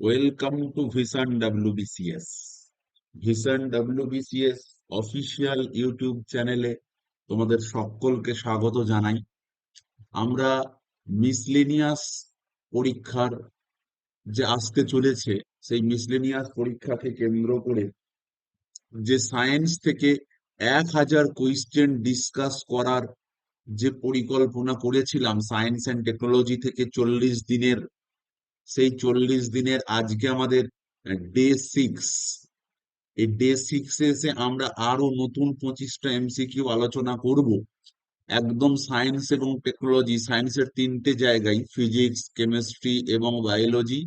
Welcome to vision WBCS vision WBCS official YouTube চ্যানেলে তোমাদের সকলকে স্বাগত জানাই। আমরা মিসলেনিয়াস পরীক্ষার যে আসতে চলেছে, সেই মিসলেনিয়াস পরীক্ষাকে কেন্দ্র করে যে সায়েন্স থেকে এক হাজার কোয়েশ্চেন ডিসকাস করার যে পরিকল্পনা করেছিলাম সায়েন্স অ্যান্ড টেকনোলজি থেকে চল্লিশ দিনের সেই চল্লিশ দিনের আজকে আমাদের ডে সিক্স এই ডে সিক্সে এসে আমরা আরও নতুন পঁচিশটা এমসিকিউ আলোচনা করব। একদম সায়েন্স এবং টেকনোলজি সায়েন্সের তিনটে জায়গায় ফিজিক্স কেমিস্ট্রি এবং বায়োলজি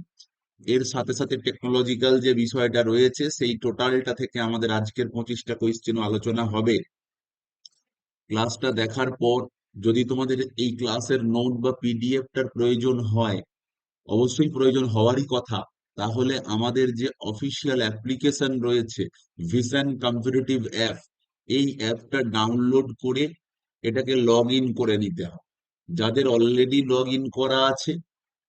এর সাথে সাথে টেকনোলজিক্যাল যে বিষয়টা রয়েছে, সেই টোটালটা থেকে আমাদের আজকের পঁচিশটা কোয়েশ্চেন আলোচনা হবে। ক্লাসটা দেখার পর যদি তোমাদের এই ক্লাসের নোট বা পিডিএফটার প্রয়োজন হয় অবশ্যই প্রয়োজন হওয়ারই কথা। তাহলে আমাদের যে অফিসিয়াল অ্যাপ্লিকেশন রয়েছে ভিশন কম্পিটিটিভ অ্যাপ এই অ্যাপটা ডাউনলোড করে এটাকে লগ ইন করে নিতে হবে। যাদের অলরেডি লগ ইন করা আছে,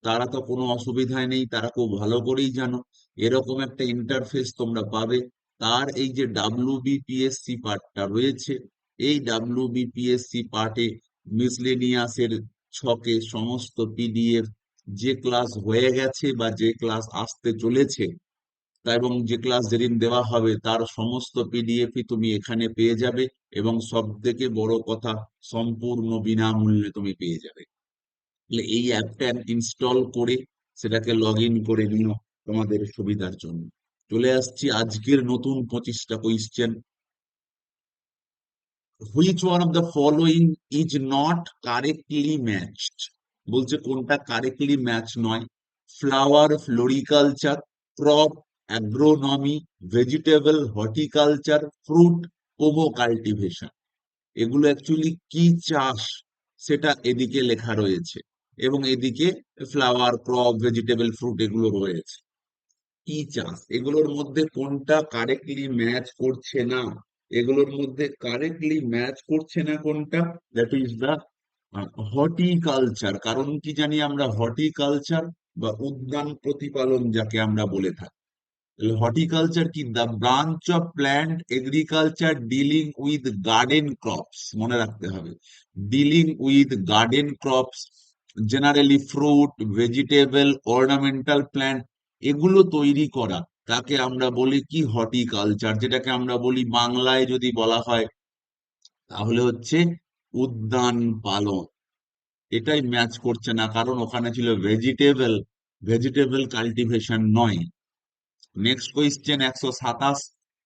তারা তো কোনো অসুবিধায় নেই, তারা খুব ভালো করেই জানো। এরকম একটা ইন্টারফেস তোমরা পাবে। তার এই যে ডাব্লিউ বিপিএসসি পার্টটা রয়েছে, এই ডাব্লিউ বিপিএসসি পার্টে মিসলেনিয়াসের ছকে সমস্ত পিডিএফ যে ক্লাস হয়ে গেছে বা যে ক্লাস আসতে চলেছে এবং যে ক্লাস যেদিন দেওয়া হবে, তার সমস্ত পিডিএফই তুমি এখানে পেয়ে যাবে এবং সব থেকে বড় কথা, সম্পূর্ণ বিনামূল্যে তুমি পেয়ে যাবে। এই অ্যাপটা ইনস্টল করে সেটাকে লগ ইন করে নিও তোমাদের সুবিধার জন্য। চলে আসছি আজকের নতুন পঁচিশটা question which one of the following is not correctly matched বলছে কোনটা কারেক্টলি ম্যাচ নয়। Flower floriculture crop agronomy vegetable horticulture fruit ওভো cultivation এগুলো অ্যাকচুয়ালি কি চাষ? সেটা এদিকে লেখা রয়েছে এবং এদিকে ফ্লাওয়ার ক্রপ ভেজিটেবল ফ্রুট এগুলো রয়েছে। কি চাষ? এগুলোর মধ্যে কোনটা কারেক্টলি ম্যাচ করছে না? এগুলোর মধ্যে কারেক্টলি ম্যাচ করছে না কোনটা? দ্যাট ইজ দ্য হর্টিকালচার, কারণ কি জানি আমরা হর্টিকালচার বা উদ্যান প্রতিপালন যাকে আমরা বলে থাকি। হর্টিকালচার কি? The branch of plant agriculture dealing with garden crops, মনে রাখতে হবে। Dealing with garden crops, generally fruit, vegetable, ornamental plant, এগুলো তৈরি করা, তাকে আমরা বলি কি? হর্টিকালচার, যেটাকে আমরা বলি বাংলায় যদি বলা হয়, তাহলে হচ্ছে উদ্যান পালন। এটাই ম্যাচ করছে না, কারণ ওখানে ছিল ভেজিটেবল ভেজিটেবল কাল্টিভেশন নয়। নেক্সট কোয়েশ্চেন একশো সাতাশ।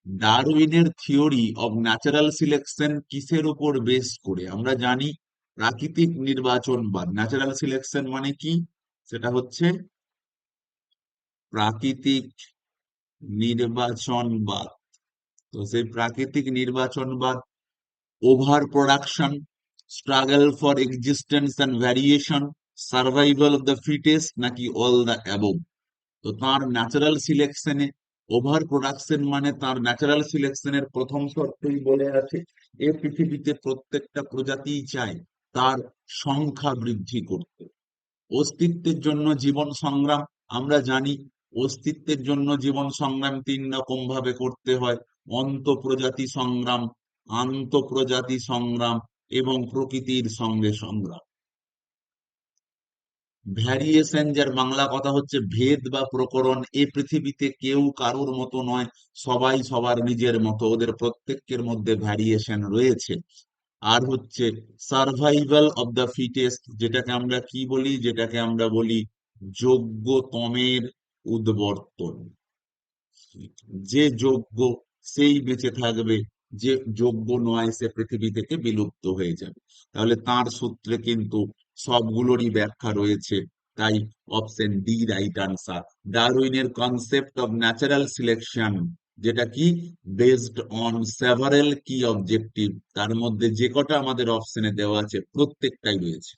ডারউইনের থিওরি অব ন্যাচারাল সিলেকশন কিসের উপর বেস করে? আমরা জানি প্রাকৃতিক নির্বাচনবাদ ন্যাচারাল সিলেকশন মানে কি? সেটা হচ্ছে প্রাকৃতিক নির্বাচনবাদ। তো সেই প্রাকৃতিক নির্বাচনবাদ over production struggle for existence and variation survival of the fittest নাকি অল দ্য অ্যাবভ তো তার ন্যাচারাল সিলেকশনে ওভার প্রোডাকশন মানে তার ন্যাচারাল সিলেকশনের প্রথম শর্তই বলে আছে, এ পৃথিবীতে প্রত্যেকটা প্রজাতিই চায় তার সংখ্যা বৃদ্ধি করতে। অস্তিত্বের জন্য জীবন সংগ্রাম, আমরা জানি অস্তিত্বের জন্য জীবন সংগ্রাম তিন রকম ভাবে করতে হয়, অন্তঃপ্রজাতি সংগ্রাম, আন্তঃপ্রজাতি সংগ্রাম এবং প্রকৃতির সঙ্গে সংগ্রাম। ভ্যারিয়েশন যার বাংলা কথা হচ্ছে ভেদ বা প্রকরণ, এ পৃথিবীতে কেউ কারোর মতো নয়, সবাই সবার নিজের মতো, ওদের প্রত্যেকের মধ্যে ভ্যারিয়েশন রয়েছে। আর হচ্ছে সার্ভাইভাল অব দ্য ফিটেস্ট যেটাকে আমরা কি বলি? যেটাকে আমরা বলি যোগ্যতমের উদ্বর্তন। যে যোগ্য সেই বেঁচে থাকবে যে যোগ্য নয় সে পৃথিবী থেকে বিলুপ্ত হয়ে যাবে। তাহলে তার সূত্রে কিন্তু সবগুলোরই ব্যাখ্যা রয়েছে। তাই অপশন ডি রাইট আনসার। ডারউইনের কনসেপ্ট অফ ন্যাচারাল সিলেকশন যেটা কি? বেসড অন সেভারেল কি অবজেক্টিভ তার মধ্যে যে কটা আমাদের অপশনে দেওয়া আছে, প্রত্যেকটাই রয়েছে।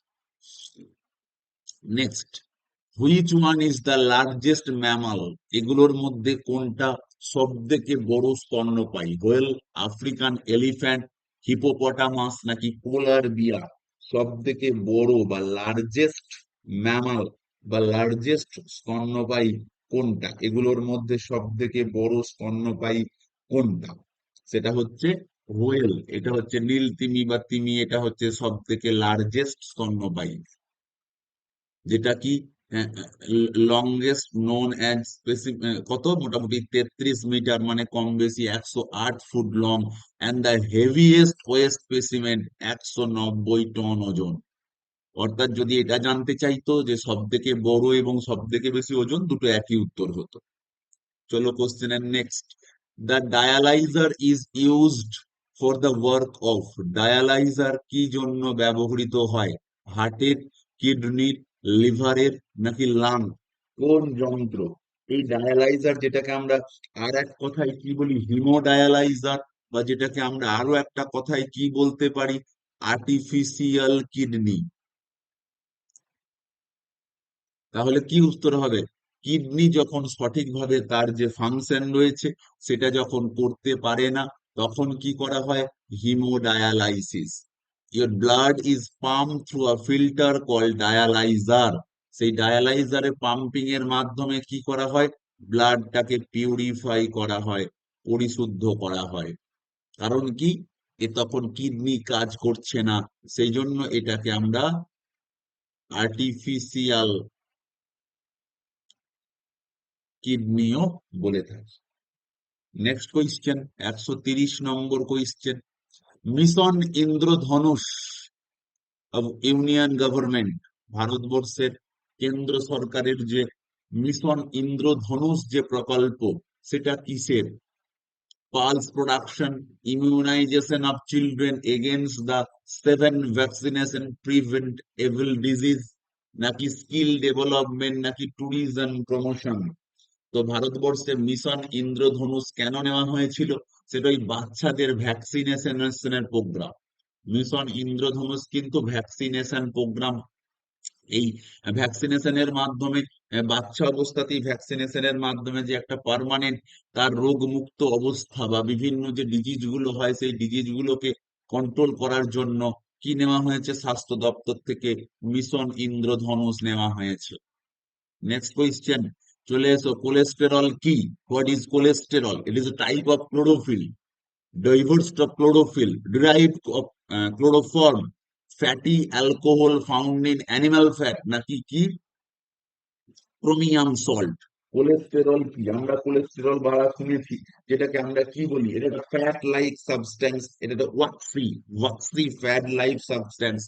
Next which one is the largest mammal এগুলোর মধ্যে কোনটা সব থেকে বড় স্তন্যপায়ী হোয়েল আফ্রিকান এলিফ্যান্ট হিপোপটামাস নাকি পোলার বিয়া সব থেকে বড় বা লার্জেস্ট ম্যামাল বা লার্জেস্ট স্তন্যপায়ী কোনটা? এগুলোর মধ্যে সব থেকে বড় স্তন্যপায়ী কোনটা? সেটা হচ্ছে হোয়েল এটা হচ্ছে নীল তিমি বা তিমি, এটা হচ্ছে সব থেকে লার্জেস্ট স্তন্যপায়ী যেটা কি? লংগেস্ট নোন অ্যাজ কত? মোটামুটি তেত্রিশ মিটার মানে কম বেশি একশো আট foot long and the heaviest west specimen একশো নব্বই টন ওজন। অর্থাৎ যদি এটা জানতে চাইতো যে সব থেকে বড় এবং সব থেকে বেশি ওজন, দুটো একই উত্তর হতো। চলো কোশ্চেনের next the dialyser is used for the work of dialyser কি জন্য ব্যবহৃত হয়? হার্টের কিডনির লিভারের নাকি লাং কোন যন্ত্র? এই ডায়ালাইজার যেটাকে আমরা আর এক কথায় কি বলি হিমোডায়ালাইজার বা যেটাকে আমরা আরও একটা কথায় কি বলতে পারি? আর্টিফিশিয়াল কিডনি তাহলে কি উত্তর হবে? কিডনি যখন সঠিকভাবে তার যে ফাংশন রয়েছে, সেটা যখন করতে পারে না, তখন কি করা হয়? Haemodialysis your blood is pump through a filter call dialyser সেই ডায়ালাইজারে পাম্পিং এর মাধ্যমে কি করা হয়? ব্লাডটাকে পিউরিফাই করা হয়, পরিশুদ্ধ করা হয়। কারণ কি? এ তখন কিডনি কাজ করছে না। সেই জন্য এটাকে আমরা আর্টিফিশিয়াল কিডনিও বলে থাকি। নেক্সট কোয়েশ্চেন একশো তিরিশ number question mission Indradhanush of union government ভারতবর্ষের কেন্দ্র সরকারের যে মিশন ইন্দ্রধনুষ যে প্রকল্প, সেটা কিসের? Pulse production immunisation of children against the seven vaccination prevent evil disease নাকি স্কিল ডেভেলপমেন্ট নাকি ট্যুরিজম প্রমোশন তো ভারতবর্ষে মিশন ইন্দ্রধনুষ কেন নেওয়া হয়েছিল? সেটা ওই বাচ্চাদের ভ্যাকসিনেশনের প্রোগ্রাম মিশন ইন্দ্রধনুষ কিন্তু ভ্যাকসিনেশন প্রোগ্রাম এই ভ্যাকসিনেশনের মাধ্যমে বাচ্চা অবস্থাতেই ভ্যাকসিনেশনের মাধ্যমে যে একটা পার্মানেন্ট তার রোগ মুক্ত অবস্থা বা বিভিন্ন যে ডিজিজগুলো হয়, সেই ডিজিজ গুলোকে কন্ট্রোল করার জন্য কি নেওয়া হয়েছে? স্বাস্থ্য দপ্তর থেকে মিশন ইন্দ্রধনুষ নেওয়া হয়েছে। নেক্সট কোয়েশ্চেন চলে এসো কোলেস্টেরল কি what is cholesterol it is a type of chlorophyll of chlorophyll. Derived of uh, chloroform. Fatty alcohol found in animal fat. নাকি কি? ক্রোমিয়াম সল্ট কোলেস্টেরল কি? আমরা কোলেস্টেরল বাড়া শুনেছি। যেটাকে আমরা কি বলি? এটা ফ্যাট লাইক সাবস্টেন্স এটা একটা waxy waxy fat like substance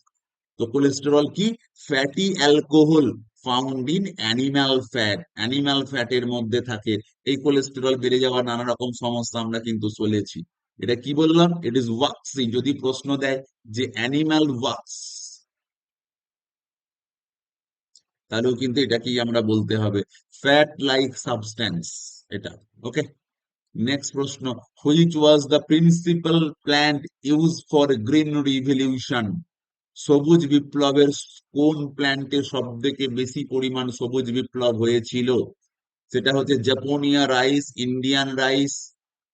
তো কোলেস্টেরল কি? Fatty alcohol found in animal fat. Animal ফ্যাটের মধ্যে থাকে। এই কোলেস্টেরল বেড়ে যাওয়ার নানা রকম সমস্যা আমরা কিন্তু চলেছি। এটা কি বললাম? ইট ইজ ওয়াক্সি যদি প্রশ্ন দেয় যে অ্যানিম্যাল ওয়াক্স তাহলেও কিন্তু এটাকেই আমরা বলতে হবে। ফ্যাট লাইক সাবস্টেন্স এটা। ওকে নেক্সট প্রশ্ন। Which was the principal plant use for green revolution সবুজ বিপ্লবের কোন প্ল্যান্টে সব থেকে বেশি পরিমাণ সবুজ বিপ্লব হয়েছিল? সেটা হচ্ছে japonica rice, Indian rice,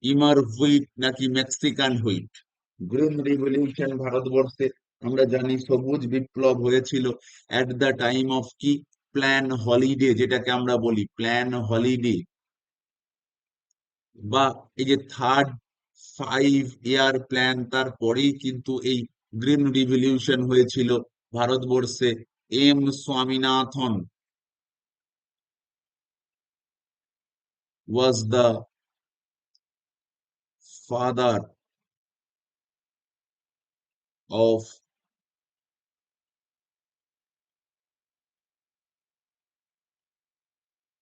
emmer wheat নাকি মেক্সিকান হুইট? গ্রিন রিভলিউশন ভারতবর্ষে আমরা জানি সবুজ বিপ্লব হয়েছিল অ্যাট দ্য টাইম অফ কি? প্ল্যান হলিডে, যেটাকে আমরা বলি প্ল্যান হলিডে। বা এই যে থার্ড ফাইভ ইয়ার প্ল্যান তারপরেই কিন্তু এই গ্রিন রিভলিউশন হয়েছিল ভারতবর্ষে। M Swaminathan was the father of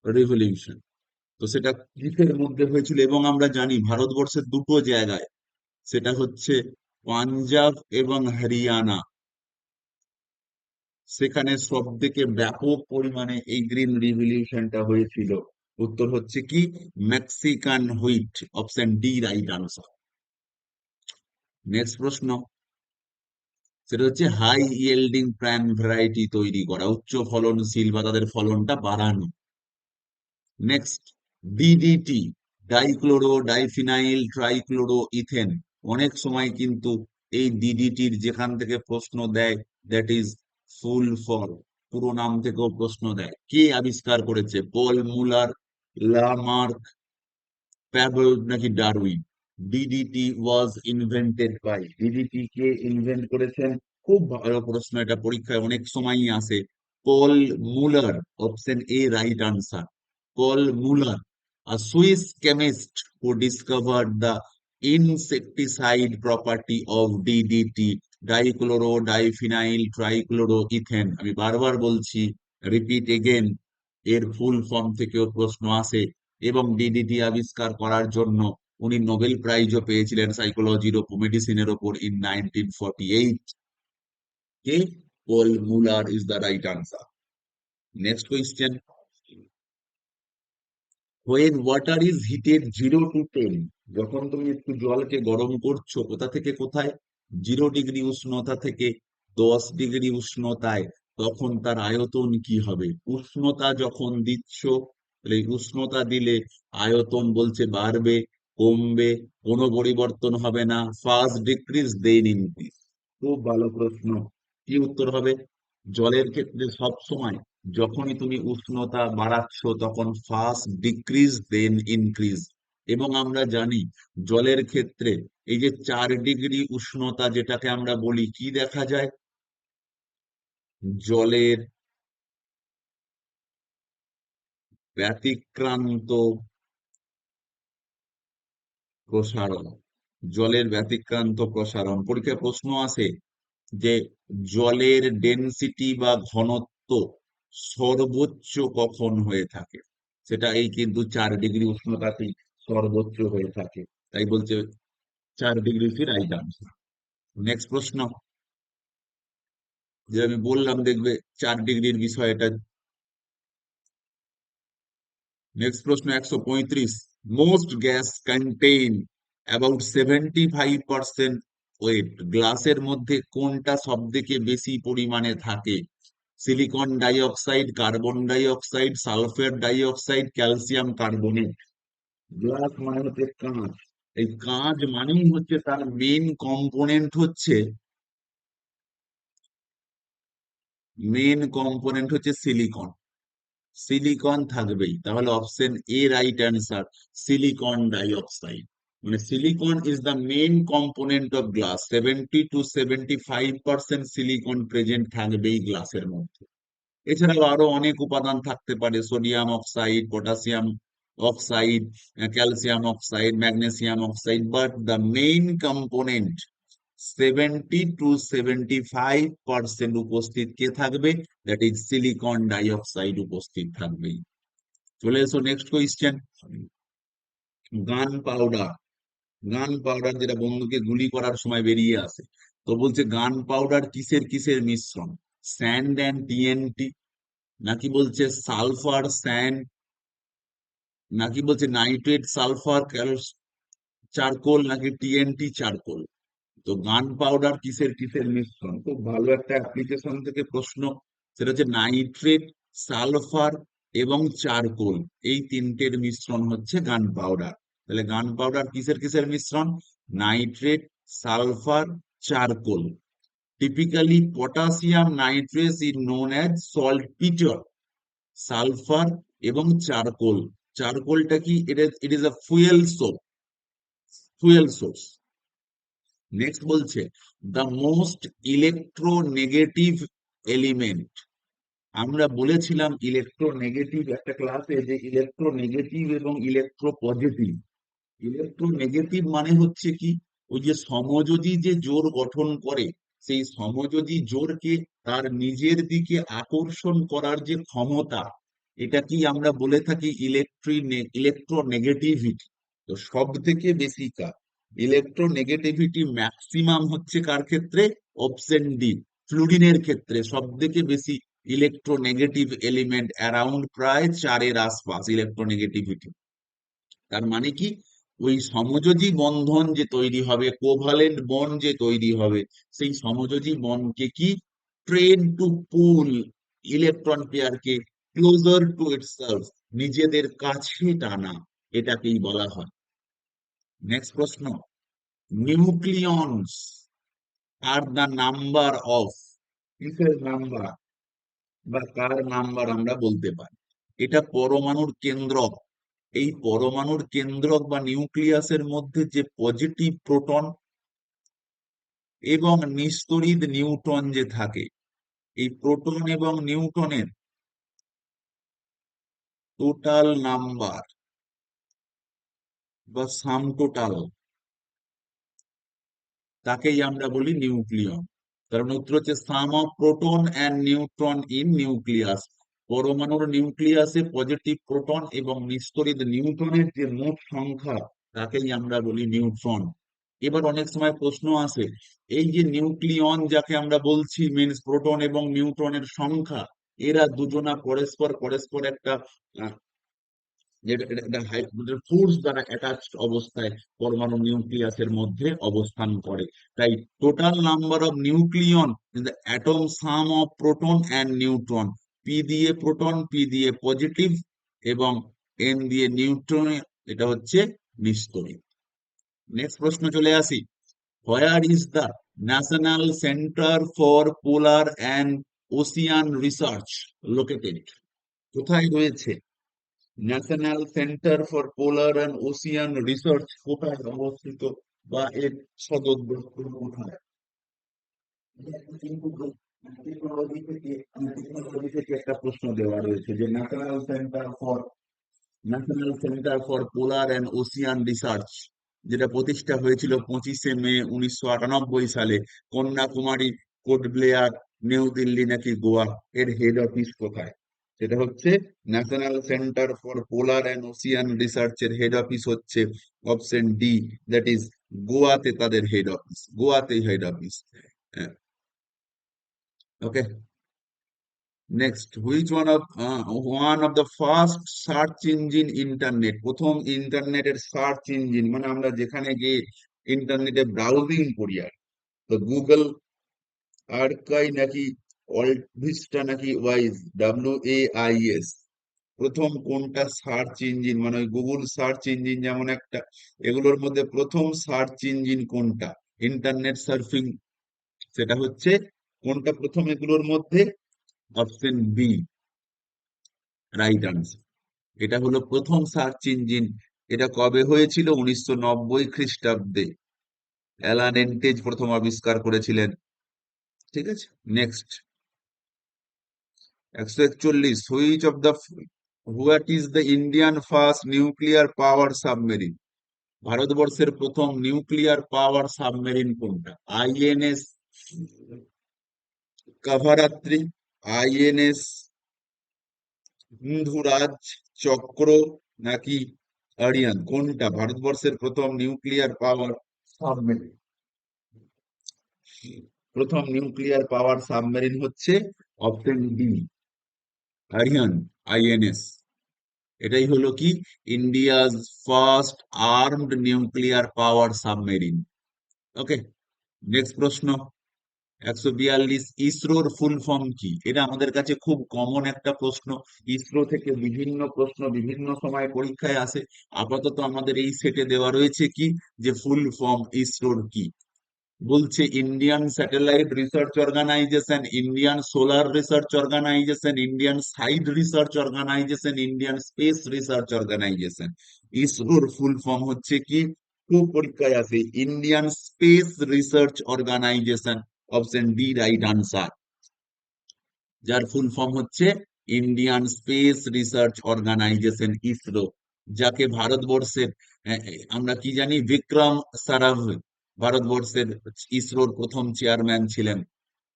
revolution তো সেটা কিসের মধ্যে হয়েছিল? এবং আমরা জানি ভারতবর্ষের দুটো জায়গায়, সেটা হচ্ছে পাঞ্জাব এবং হরিয়ানা। সেখানে সব থেকে ব্যাপক পরিমাণে এই গ্রিন রিভলিউশনটা হয়েছিল। উত্তর হচ্ছে কি? Mexican wheat, option D right answer next প্রশ্ন। সেটা হচ্ছে হাই ইয়েল্ডিং প্ল্যান ভ্যারাইটি তৈরি করা, উচ্চ ফলনশীল বা তাদের ফলনটা বাড়ানো। Next DDT dichloro, diphenyl, trichloro, ethane. অনেক সময় কিন্তু এই ডিডিটির যেখান থেকে প্রশ্ন দেয় দ্যাট ইজ ফুল ফর পুরো নাম থেকেও প্রশ্ন দেয়। কে আবিষ্কার করেছে? পল মুলার, লামার্ক, প্যাবল নাকি Darwin? DDT was invented by DDT K invent করেছেন? খুব ভালো প্রশ্ন, এটা পরীক্ষায় অনেক সময়ই আসে। Paul Muller option A right answer Paul Muller, a Swiss chemist who discovered the insecticide property of DDT dichloro diphenyl trichloroethane আমি বারবার বলছি রিপিট এগেন এর ফুল ফর্ম থেকেও প্রশ্ন আসে। এবং ডিডিটি আবিষ্কার করার জন্য উনি নোবেল প্রাইজও পেয়েছিলেন সাইকোলজির ওপর মেডিসিনের ওপর in nineteen forty eight K? Paul Muller is the right answer next question when water is heated 0 to 10 যখন তুমি একটু জলকে গরম করছ, কোথা থেকে কোথায়? জিরো ডিগ্রি উষ্ণতা থেকে দশ ডিগ্রি উষ্ণতায়, তখন তার আয়তন কি হবে? উষ্ণতা যখন দিচ্ছ, তাহলে উষ্ণতা দিলে আয়তন বলছে বাড়বে, কমবে, কোনো পরিবর্তন হবে না ফার্স্ট ডিক্রিজ দেন ইনক্রিজ খুব ভালো প্রশ্ন। কি উত্তর হবে? জলের ক্ষেত্রে সব সময় যখনই তুমি উষ্ণতা বাড়াচ্ছ, তখন ফার্স্ট ডিক্রিজ দেন ইনক্রিজ এবং আমরা জানি জলের ক্ষেত্রে এই যে চার ডিগ্রি উষ্ণতা যেটাকে আমরা বলি, কি দেখা যায়? জলের ব্যতিক্রান্ত প্রসারণ। জলের ব্যতিক্রান্ত প্রসারণ। পরীক্ষায় প্রশ্ন আসে যে জলের ডেনসিটি বা ঘনত্ব সর্বোচ্চ কখন হয়ে থাকে? সেটা এই কিন্তু চার ডিগ্রি উষ্ণতাতেই সর্বোচ্চ হয়ে থাকে। তাই বলছে চার ডিগ্রি ফি রাইট আনসার নেক্সট প্রশ্ন। যে আমি বললাম দেখবে চার ডিগ্রির বিষয়টা। নেক্সট প্রশ্ন একশো পঁয়ত্রিশ। Most gas contain about seventy five percent weight গ্লাসের মধ্যে কোনটা সব থেকে বেশি পরিমাণে থাকে? Silicon dioxide carbon dioxide sulphur dioxide calcium carbonate glass মানে হচ্ছে কাঁচ। এই কাঁচ মানেই হচ্ছে তার মেন কম্পোনেন্ট হচ্ছে মেন কম্পোনেন্ট হচ্ছে সিলিকন সিলিকন থাকবেই। তাহলে option A right answer silicon dioxide মানে silicon is the main component of glass seventy to seventy five percent silicon present থাকবেই গ্লাসের মধ্যে। এছাড়াও আরও অনেক উপাদান থাকতে পারে sodium oxide potassium oxide calcium oxide magnesium oxide but the main component seventy to seventy five percent উপস্থিত কে থাকবে? দ্যাট ইজ সিলিকন ডাইঅক্সাইড উপস্থিত থাকবেই। চলে এসো next question gun powder gun powder যেটা বন্ধুকে গুলি করার সময় বেরিয়ে আসে। তো বলছে, গান পাউডার কিসের কিসের মিশ্রণ? Sand and TNT. নাকি বলছে, সালফার, স্যান্ড নাকি বলছে, নাইট্রেট, সালফার চারকোল নাকি টিএনটি চারকোল? তো গান পাউডার কিসের কিসের মিশ্রণ? খুব ভালো একটা অ্যাপ্লিকেশন থেকে প্রশ্ন। সেটা হচ্ছে, নাইট্রেট, সালফার এবং চারকোল। এই তিনটের মিশ্রণ হচ্ছে গান পাউডার। তাহলে গান পাউডার কিসের কিসের মিশ্রণ? Nitrate, sulphur, charcoal. Typically potassium nitrate is known as saltpetre sulphur এবং চারকোল। চারকোলটা কি? It is a fuel soap fuel source next বলছে দ্য মোস্ট ইলেকট্রোনেগেটিভ এলিমেন্ট আমরা বলেছিলাম ইলেকট্রোনেগেটিভ একটা ক্লাসে যে ইলেকট্রোনেগেটিভ এবং ইলেকট্রো পজিটিভ ইলেকট্রোনেগেটিভ মানে হচ্ছে কি? ওই যে সমযোজী যে জোর গঠন করে, সেই সমযোজী জোরকে তার নিজের দিকে আকর্ষণ করার যে ক্ষমতা, এটা কি আমরা বলে থাকি ইলেকট্রি ইলেকট্রোনেগেটিভিটি তো সব থেকে বেশি কার? ইলেকট্রোনেগেটিভিটি ম্যাক্সিমাম হচ্ছে কার ক্ষেত্রে? অপশন ডি ফ্লুরিনের ক্ষেত্রে। সব থেকে বেশি ইলেকট্রোনেগেটিভ এলিমেন্ট অ্যারাউন্ড প্রায় চারের আশপাশ ইলেকট্রোনেগেটিভিটি তার মানে কি? ওই সমযোজী বন্ধন যে তৈরি হবে কোভালেন্ট বন যে তৈরি হবে, সেই সমযোজী বনকে কি? ট্রেন টু পুল ইলেকট্রন পেয়ারকে ক্লোজার টু ইটসেলফ নিজেদের কাছে টানা, এটাকেই বলা হয়। নেক্সট প্রশ্ন nucleons are the number of কিসের নাম্বার বা কার নাম্বার আমরা বলতে পারি? এটা পরমাণুর কেন্দ্রক এই পরমাণুর কেন্দ্রক বা নিউক্লিয়াসের মধ্যে যে পজিটিভ প্রোটন এবং নিস্তড়িত নিউট্রন যে থাকে, এই প্রোটন এবং নিউট্রনের টোটাল নাম্বার বা সাম টোটাল তাকেই আমরা বলি নিউক্লিয়ন। কারণ উত্তর হচ্ছে sum of proton and neutron in nucleus পরমাণুর নিউক্লিয়াসে পজিটিভ প্রোটন এবং নিস্তরিত নিউট্রনের যে মোট সংখ্যা, তাকেই আমরা বলি নিউট্রন। এবার অনেক সময় প্রশ্ন আসে, এই যে নিউক্লিয়ন যাকে আমরা বলছি মিনস প্রোটন এবং নিউট্রনের সংখ্যা, এরা দুজনা পরস্পর পরস্পর একটা ফোর্স দ্বারা অ্যাটাচড অবস্থায় পরমাণু নিউক্লিয়াসের মধ্যে অবস্থান করে। তাই total number of nucleon atom sum of proton and neutron P দিয়ে প্রোটন পি দিয়ে পজিটিভ এবং এন দিয়ে নিউট্রন এটা হচ্ছে নিস্তরী নেক্সট প্রশ্ন চলে আসি। Where is the national centre for polar and ocean research located কোথায় রয়েছে? National centre for polar and ocean research কোথায় অবস্থিত বা এর সদর দপ্তর কোথায়? থেকে থেকে একটা প্রশ্ন দেওয়া রয়েছে যে national centre for national centre for polar and ocean research যেটা প্রতিষ্ঠা হয়েছিল পঁচিশে মে উনিশশো আটানব্বই সালে, কন্যাকুমারী কোট ব্লেয়ার, নিউ দিল্লি নাকি গোয়া, এর হেড অফিস কোথায়? সেটা হচ্ছে national centre for polar and ocean research এর হেড অফিস হচ্ছে অপশন ডি দ্যাট ইজ গোয়াতে তাদের head office গোয়াতেই head office okay next which one of one of the first search engine internet প্রথম ইন্টারনেটের search engine মানে আমরা যেখানে গিয়ে ইন্টারনেটে ব্রাউজিং করি আর। তো গুগল আর্কাই নাকি অল্ট ভিস্টা নাকি ওয়াইজ ডাব্লিউ এ আই এস প্রথম কোনটা সার্চ ইঞ্জিন মানে ওই গুগল সার্চ ইঞ্জিন যেমন একটা, এগুলোর মধ্যে প্রথম সার্চ ইঞ্জিন কোনটা? ইন্টারনেট সার্ফিং সেটা হচ্ছে কোনটা প্রথম এগুলোর মধ্যে? Option B. Right answer. এটা হলো প্রথম সার্চ ইঞ্জিন। এটা কবে হয়েছিল? উনিশশো নব্বই খ্রিস্টাব্দে। অ্যালান এন্টেজ প্রথম আবিষ্কার করেছিলেন। ঠিক আছে? নেক্সট। একশো একচল্লিশ। Which of the what is the Indian first nuclear power submarine? ভারতবর্ষের প্রথম নিউক্লিয়ার পাওয়ার সাবমেরিন কোনটা? আইএনএস কাভারাত্রি, আইএনএস হিন্ধুরাজ চক্র নাকি আরিয়ান? কোনটা? ভারতবর্ষের প্রথম নিউক্লিয়ার পাওয়ার সাবমেরিন। প্রথম নিউক্লিয়ার পাওয়ার সাবমেরিন হচ্ছে অপশন ডি আরিয়ান, আইএনএস। এটাই হলো কি? India's first armed nuclear power submarine. Okay, next প্রশ্ন। একশো বিয়াল্লিশ ইসরোর ফুল ফর্ম কি? এটা আমাদের কাছে খুব কমন একটা প্রশ্ন। ইসরো থেকে বিভিন্ন প্রশ্ন বিভিন্ন সময় পরীক্ষায় আসে। আপাতত আমাদের এই সেটে দেওয়া রয়েছে কি? যে ফুল ফর্ম ইসরোর কি? বলছে Indian satellite research organisation Indian solar research organisation Indian side research organisation Indian space research organisation ইসরোর ফুল ফর্ম হচ্ছে কি? খুব পরীক্ষায় আসে। Indian space research organisation option D right answer যার ফুল ফর্ম হচ্ছে Indian space research organisation ISRO যাকে ভারতবর্ষের আমরা কি জানি বিক্রম সারাভ ভারতবর্ষের ইসরোর প্রথম চেয়ারম্যান ছিলেন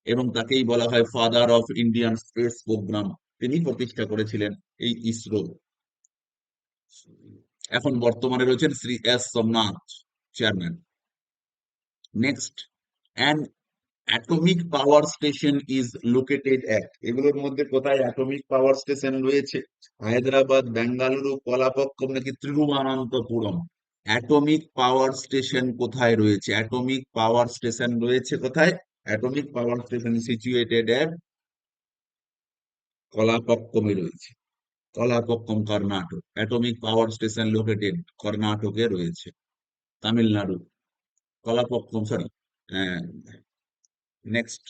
এবং তাকেই বলা হয় father of Indian space programme তিনি প্রতিষ্ঠা করেছিলেন এই ইসরো এখন বর্তমানে রয়েছেন Shri S Somnath chairman next and atomic power station is located at এগুলোর মধ্যে কোথায় অ্যাটমিক পাওয়ার স্টেশন রয়েছে? হায়দ্রাবাদ, বেঙ্গালুরু কলাপক্কম নাকি ত্রিভুবনন্তপুরম অ্যাটমিক পাওয়ার স্টেশন কোথায় রয়েছে? অ্যাটমিক পাওয়ার স্টেশন রয়েছে কোথায়? Atomic power station situated at কলাপক্কমে রয়েছে। Kalpakkam Karnataka. Atomic power station located কর্ণাটকে রয়েছে। Tamil Nadu. Kalpakkam sorry next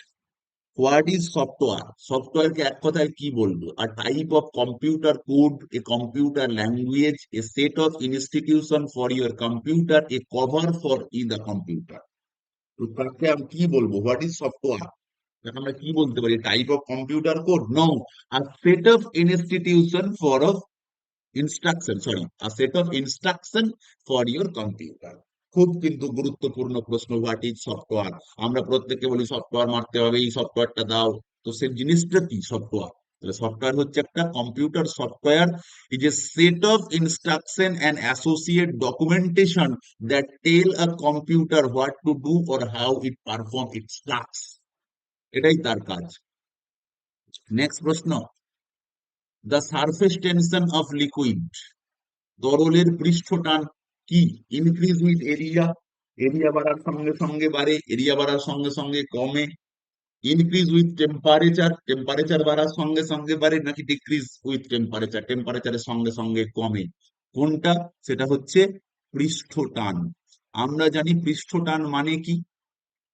what is software সফটওয়্যারকে এক কথায় কি বলব? আর type of computer code a computer language a set of institution for your computer a cover for in the computer তো তাকে আমি কি বলব? হোয়াট ইজ সফটওয়্যার তাকে আমরা কি বলতে পারি? Type of computer code no R set of institution for of instruction sorry a set of instruction for your computer খুব কিন্তু গুরুত্বপূর্ণ প্রশ্ন হোয়াট ইজ সফটওয়্যার আমরা প্রত্যেকে বলি সফটওয়্যার মারতে হবে, এই সফটওয়্যারটা দাও। তো সেই জিনিসটা কি? সফটওয়্যার তাহলে সফটওয়্যার হচ্ছে একটা computer software is a set of instruction and associate documentation that tell a computer what to do or how it perform its task এটাই তার কাজ। নেক্সট প্রশ্ন। The surface tension of liquid তরলের পৃষ্ঠটান কি? ইনক্রিজ উইথ এরিয়া এরিয়া বাড়ার সঙ্গে সঙ্গে বাড়ে এরিয়া বাড়ার সঙ্গে সঙ্গে কমে। ইনক্রিজ উইথ টেম্পারেচার টেম্পারেচার বাড়ার সঙ্গে সঙ্গে বাড়ে নাকি ডিক্রিজ উইথ টেম্পারেচার টেম্পারেচারের সঙ্গে সঙ্গে কমে। কোনটা? সেটা হচ্ছে পৃষ্ঠটান। আমরা জানি পৃষ্ঠটান মানে কি?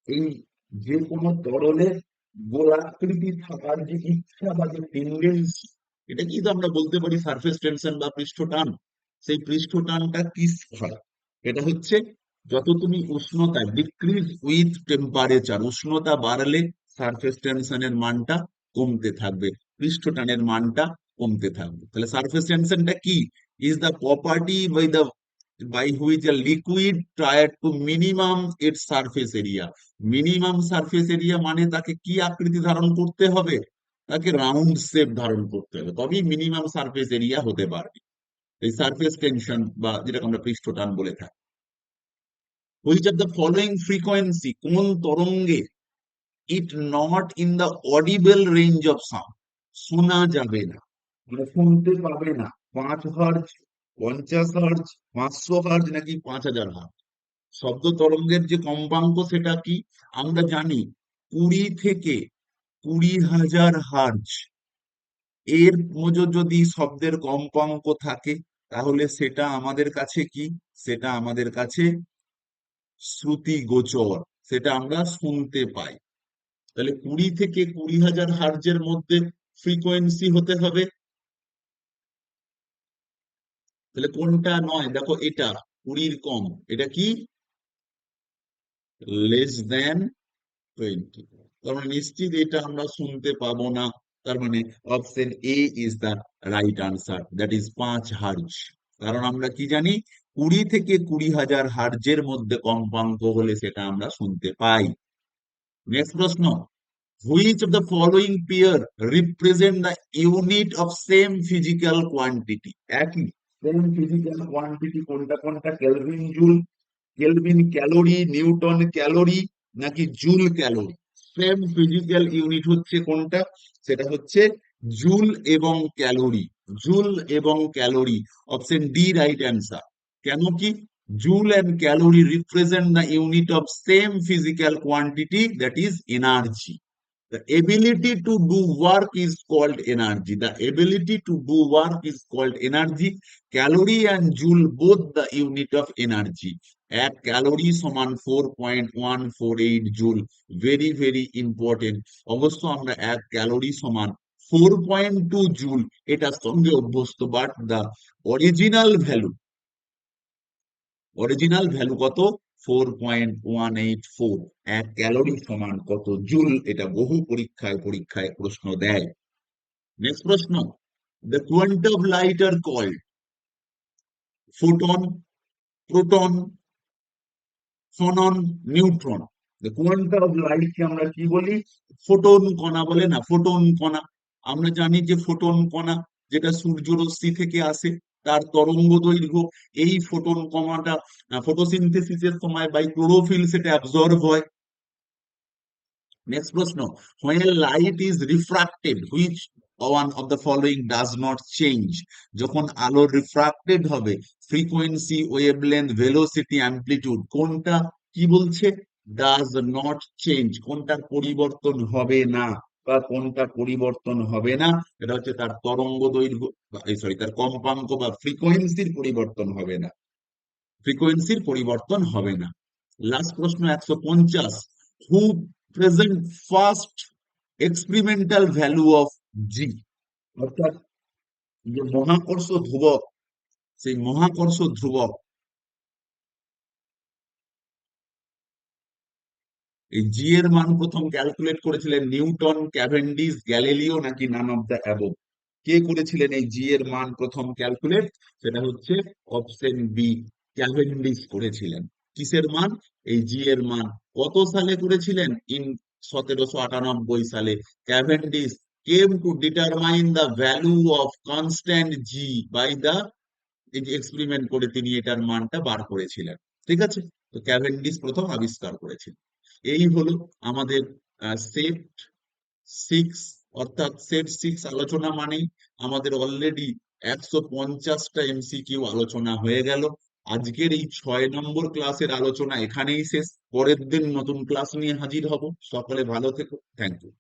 এই যে কোনো তরলের গোলাকৃতি থাকার যে ইচ্ছা বা যে টেন্ডেন্সি এটা কি আমরা বলতে পারি সারফেস টেনশন বা পৃষ্ঠটান? সেই পৃষ্ঠটানটা কি হয়? এটা হচ্ছে যত তুমি উষ্ণতা ডিক্রিজ উইথ টেম্পারেচার উষ্ণতা বাড়লে সারফেস টেনশনের মানটা কমতে থাকবে, পৃষ্ঠটানের মানটা কমতে থাকবে। তাহলে সারফেস টেনশনটা কি? Is the property by the by which a liquid tried to minimum its surface area. Minimum surface area মানে তাকে কি আকৃতি ধারণ করতে হবে? তাকে রাউন্ড শেপ ধারণ করতে হবে। তবেই মিনিমাম সারফেস এরিয়া হতে পারবে। এই সারফেস টেনশন বা যেটাকে আমরা পৃষ্ঠটান বলে থাকি। Which of the following frequency কোন তরঙ্গে it not in the audible range of sound শোনা যাবে না। মানে শুনতে পাবে না। পাঁচ হার্জ পঞ্চাশ হার্জ পাঁচশো হার্জ নাকি পাঁচ হাজার হার্জ শব্দ তরঙ্গের যে কম্পাঙ্ক সেটা কি? আমরা জানি কুড়ি থেকে কুড়ি হাজার হার্জ এর মধ্যে যদি শব্দের কম্পাঙ্ক থাকে, তাহলে সেটা আমাদের কাছে কি? সেটা আমাদের কাছে শ্রুতি গোচর। সেটা আমরা শুনতে পাই। তাহলে কুড়ি থেকে কুড়ি হাজার হার্জের মধ্যে ফ্রিকোয়েন্সি হতে হবে। তাহলে কোনটা নয়? দেখো এটা, কুড়ির কম। এটা কি? লেস দেন টোয়েন্টি মানে নিশ্চিত এটা আমরা শুনতে পাবো না। তার মানে option A is the right answer that is পাঁচ হার্জ কারণ আমরা কি জানি? কুড়ি থেকে কুড়ি হাজার হার্জের মধ্যে কম্পাঙ্ক হলে সেটা আমরা শুনতে পাই। নেক্সট প্রশ্ন। Which of the following pair represent the unit of same physical quantity একই। সেম ফিজিক্যাল কোয়ান্টিটি কোনটা কোনটা? Kelvin joule kelvin calorie newton calorie নাকি joule calorie same physical unit হচ্ছে কোনটা সেটা হচ্ছে জুল এবং ক্যালোরি জুল এবং calorie option D, right answer কেন কি joule and calorie represent the unit of same physical quantity that is energy The ability to do work is called energy. The ability to do work is called energy. Calorie and joule, both the unit of energy. এক calorie সমান four point one four eight joule very very important অবশ্য আমরা এক calorie সমান four point two joule এটার সঙ্গে অভ্যস্ত but the original value original value কত? Four point one eight four এক ক্যালোরি সমান কত জুল এটা বহু পরীক্ষায় পরীক্ষায় প্রশ্ন দেয়। নেক্সট প্রশ্ন the quantum light are called photon proton phonon neutron quantum of আমরা কি বলি? ফোটন কণা বলে না ফোটন কণা। আমরা জানি যে ফোটন কণা, যেটা সূর্য রশ্মি থেকে আসে, তার তরঙ্গ দৈর্ঘ্য, এই ফোটন কণাটা ফটোসিনথেসিসের সময় বাই ক্লোরোফিল সেটা অ্যাবজর্ব হয়। নেক্সট প্রশ্ন when light is refracted which one of the following does not change যখন আলো রিফ্রাক্টেড হবে ফ্রিকোয়েন্সি ওয়েভলেন্থ ভেলোসিটি অ্যাম্পলিটিউড কোনটা কি বলছে? ডাজ নট চেঞ্জ কোনটার পরিবর্তন হবে না বা কোনটা পরিবর্তন হবে না, এটা হচ্ছে তার তরঙ্গ দৈর্ঘ্য সরি তার কম্পাঙ্ক বা ফ্রিকোয়েন্সির পরিবর্তন হবে না। ফ্রিকোয়েন্সির পরিবর্তন হবে না। লাস্ট প্রশ্ন, একশো পঞ্চাশ। Who present first experimental value of G. অর্থাৎ যে মহাকর্ষ ধ্রুবক, সেই মহাকর্ষ ধ্রুবক এই জি এর মান প্রথম ক্যালকুলেট করেছিলেন নিউটন, ক্যাভেন্ডিস, গ্যালিলিও নাকি নান অফ দ্য অ্যাবভ কে করেছিলেন এই জি এর মান প্রথম ক্যালকুলেট সেটা হচ্ছে অপশন বি ক্যাভেন্ডিস করেছিলেন। কিসের মান? এই জি এর মান। কত সালে করেছিলেন? ইন সতেরোশো আটানব্বই সালে। Cavendish determine the value of constant G by the এই যে এক্সপেরিমেন্ট করে তিনি এটার মানটা বার করেছিলেন। ঠিক আছে? তো ক্যাভেন্ডিস প্রথম আবিষ্কার করেছিলেন এই হলো আমাদের সেট সিক্স অর্থাৎ সেট সিক্স আলোচনা মানেই আমাদের অলরেডি একশো পঞ্চাশটা এমসিকিউ আলোচনা হয়ে গেল। আজকের এই ছয় নম্বর ক্লাসের আলোচনা এখানেই শেষ। পরের দিন নতুন ক্লাস নিয়ে হাজির হব। সকলে ভালো থেকো। Thank you